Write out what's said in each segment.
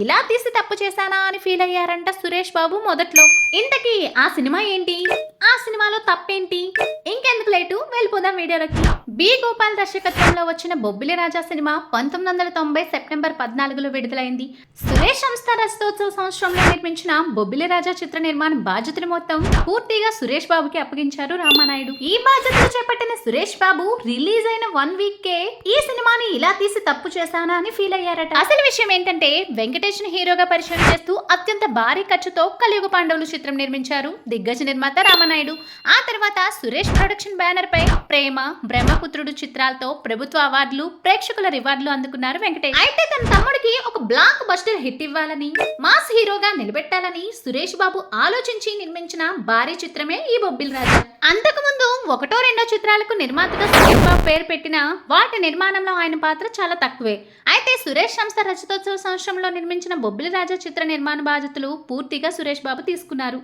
ఇలా తీసి తప్పు చేశానా అని ఫీల్ అయ్యారంట సురేష్ బాబు మొదట్లో. ఇంతకీ ఆ సినిమా ఏంటి? ఆ సినిమాలో తప్పేంటి? వెళ్ళిపోదాం వీడియోలోకి. బి గోపాల్ దర్శకత్వంలో వచ్చిన బొబ్బిలి రాజా సినిమా పంతొమ్మిది వందల తొంభై సెప్టెంబర్ పద్నాలుగులో విడుదలైంది. సురేష్ సంస్థ రజతోత్సవ సంవత్సరంలో నిర్మించిన బొబ్బిలి రాజా చిత్ర నిర్మాణ బాధ్యతలు మొత్తం పూర్తిగా సురేష్ బాబుకి అప్పగించారు రామానాయుడు. ఈ బాధ్యతలు చేపట్టిన సురేష్ బాబు రిలీజ్ అయిన వన్ వీక్ కే ఈ సినిమాని ఇలా తీసి తప్పు చేశానా అని ఫీల్ అయ్యారట. అసలు విషయం ఏంటంటే వెంకటేష్ హీరోగా పరిచయం చేస్తూ అత్యంత భారీ ఖర్చుతో కలియుగ పాండవులు చిత్రం నిర్మించారు. దిగ్గజ నిర్మాత రామనాయుడు. ఆ తర్వాత సురేష్ ప్రొడక్షన్ బ్యానర్ పై ప్రేమ బ్రహ్మపుత్రుడు చిత్రాలతో ప్రభుత్వ అవార్డులు ప్రేక్షకుల రివార్డులు అందుకున్నారు వెంకటేష్. అయితే తన తమ్ముడికి ఒక బ్లాక్ బస్టర్ హిట్ ఇవ్వాలని మాస్ హీరోగా నిలబెట్టాలని సురేష్ బాబు ఆలోచించి నిర్మించిన భారీ చిత్రమే ఈ బొబ్బిల్ రాజా. అంతకుముందు ఒకటో రెండో చిత్రాలకు నిర్మాతగా సురేష్ బాబు పేరు పెట్టిన వాటి నిర్మాణంలో ఆయన పాత్ర చాలా తక్కువే. అయితే సురేష్ సంస్థ రజతోత్సవ సంవత్సరంలో నిర్మించిన బొబ్బిలి రాజా చిత్ర నిర్మాణ బాధ్యతలు పూర్తిగా సురేష్ బాబు తీసుకున్నారు.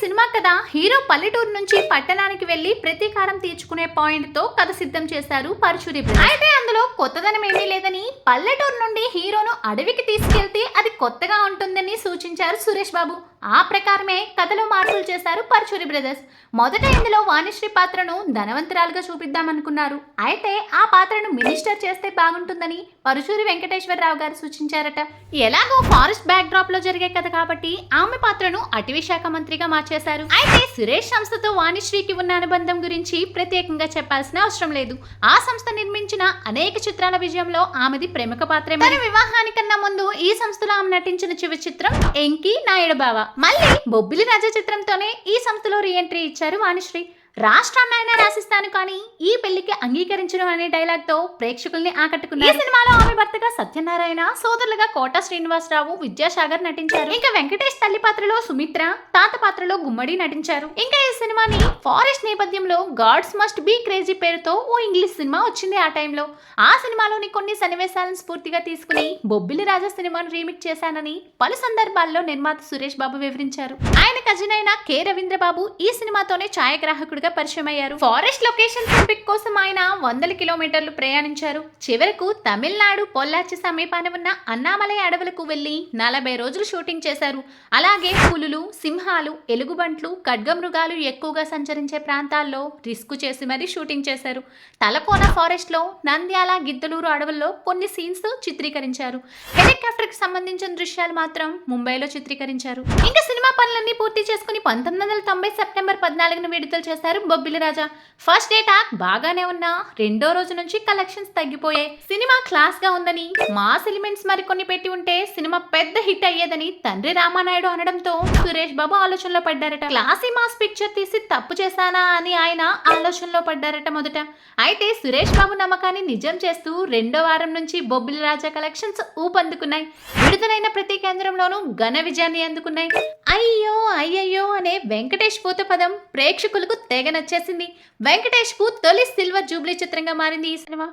సినిమా కథ హీరో పల్లెటూరు నుంచి పట్టణానికి వెళ్ళి ప్రతీకారం తీర్చుకునే పాయింట్తో కథ సిద్ధం చేశారు పరశురి అయితే అందులో కొత్తదనం ఏమీ లేదని పల్లెటూరు నుండి హీరోను అడవికి తీసుకెళ్తే అది కొత్తగా ఉంటుందని సూచించారు సురేష్ బాబు. ఆ ప్రకారమే కథలో మార్పులు చేశారు పరుచూరి బ్రదర్స్. మొదట ఇందులో వాణిశ్రీ పాత్రను ధనవంతురాలుగా చూపిద్దామనుకున్నారు. అయితే ఆ పాత్రను మినిస్టర్ చేస్తే బాగుంటుందని పరుచూరి వెంకటేశ్వరరావు గారు సూచించారట. ఎలాగో ఫారెస్ట్ బ్యాక్ డ్రాప్లో జరిగే కథ కాబట్టి ఆమె పాత్రను అటవీ శాఖ మంత్రిగా మార్చేశారు. అయితే సురేష్ సంస్థతో వాణిశ్రీకి ఉన్న అనుబంధం గురించి ప్రత్యేకంగా చెప్పాల్సిన అవసరం లేదు. ఆ సంస్థ నిర్మించిన అనేక చిత్రాల విజయంలో ఆమెది ప్రముఖ పాత్ర వివాహానికన్నా ముందు ఈ సంస్థలో ఆమె నటించిన చివరి చిత్రం ఎంకి నాయుడు బావ. మళ్ళీ బొబ్బిలి రాజా చిత్రంతోనే ఈ సంస్థలో రీఎంట్రీ ఇచ్చారు వాణిశ్రీ. రాష్ట్రాన్నైనా రాసిస్తాను కానీ ఈ పెళ్ళికి అంగీకరించడం అనే డైలాగ్తో ప్రేక్షకుల్ని ఆకట్టుకున్నారు. ఈ సినిమాలో ఆమె భర్తగా సత్యనారాయణ సోదరులుగా కోట శ్రీనివాసరావు విద్యాసాగర్ నటించారు. ఇంకా వెంకటేష్ తల్లి పాత్రలో సుమిత్ర తాత పాత్రలో గుమ్మడి నటించారు. ఇంకా ఈ సినిమాని ఫారెస్ట్ నేపథ్యంలో గాడ్స్ మస్ట్ బీ క్రేజీ పేరుతో ఓ ఇంగ్లీష్ సినిమా వచ్చింది ఆ టైంలో ఆ సినిమాలోని కొన్ని సన్నివేశాలను స్ఫూర్తిగా తీసుకుని బొబ్బిలి రాజా సినిమాను రీమేక్ చేశానని పలు సందర్భాల్లో నిర్మాత సురేష్ బాబు వివరించారు. ఆయన కజిన్ అయిన కె రవీంద్ర బాబు ఈ సినిమాతోనే ఛాయాగ్రాహకుడిగా పరిచయం అయ్యారు ఫారెస్ట్ లొకేషన్ పిక్ కోసం ఆయన వందల కిలోమీటర్లు ప్రయాణించారు. చివరకు తమిళనాడు పొల్లాచి సమీపాన ఉన్న అన్నామలై అడవులకు వెళ్ళి నలభై రోజులు షూటింగ్ చేశారు. అలాగే పులులు సింహాలు ఎలుగుబంట్లు ఖడ్గమృగాలు ఎక్కువగా సంచరించే ప్రాంతాల్లో రిస్క్ చేసి మరీ షూటింగ్ చేశారు. తలకోన ఫారెస్ట్లో నంద్యాల గిద్దలూరు అడవుల్లో కొన్ని సీన్స్ చిత్రీకరించారు. హెలికాప్టర్కి సంబంధించిన దృశ్యాలు మాత్రం ముంబైలో చిత్రీకరించారు. ఇంకా సినిమా పనులన్నీ పూర్తి చేసుకుని పంతొమ్మిది వందల తొంభై సెప్టెంబర్ పద్నాలుగున విడుదల చేశారు. Bobbili Raja. First day talk బాగానే ఉన్నా రెండో రోజు నుంచి కలెక్షన్స్ తగ్గిపోయాయి. సినిమా క్లాస్గా ఉందని మాస్ ఎలిమెంట్స్ మరికొన్ని పెట్టి ఉంటే సినిమా పెద్ద హిట్ అయ్యేదని తండ్రి రామానాయుడు అనడంతో సురేష్ బాబు ఆలోచనలో పడ్డారట. క్లాసీ మాస్ పిక్చర్ తీసి తప్పు చేశానా అని ఆయన ఆలోచనలో పడ్డారట మొదట. అయితే సురేష్ బాబు నమ్మకాన్ని నిజం చేస్తూ రెండో వారం నుంచి బొబ్బిలి రాజా కలెక్షన్స్ ఊపందుకున్నాయి. విడుదలైన ప్రతి కేంద్రంలోనూ ఘన విజయాన్ని అందుకున్నాయి. అయ్యో అయ్యయ్యో అనే వెంకటేష్ పూత పదం ప్రేక్షకులకు తెగ నచ్చేసింది. వెంకటేష్కు తొలి సిల్వర్ జూబ్లీ చిత్రంగా మారింది ఈ సినిమా.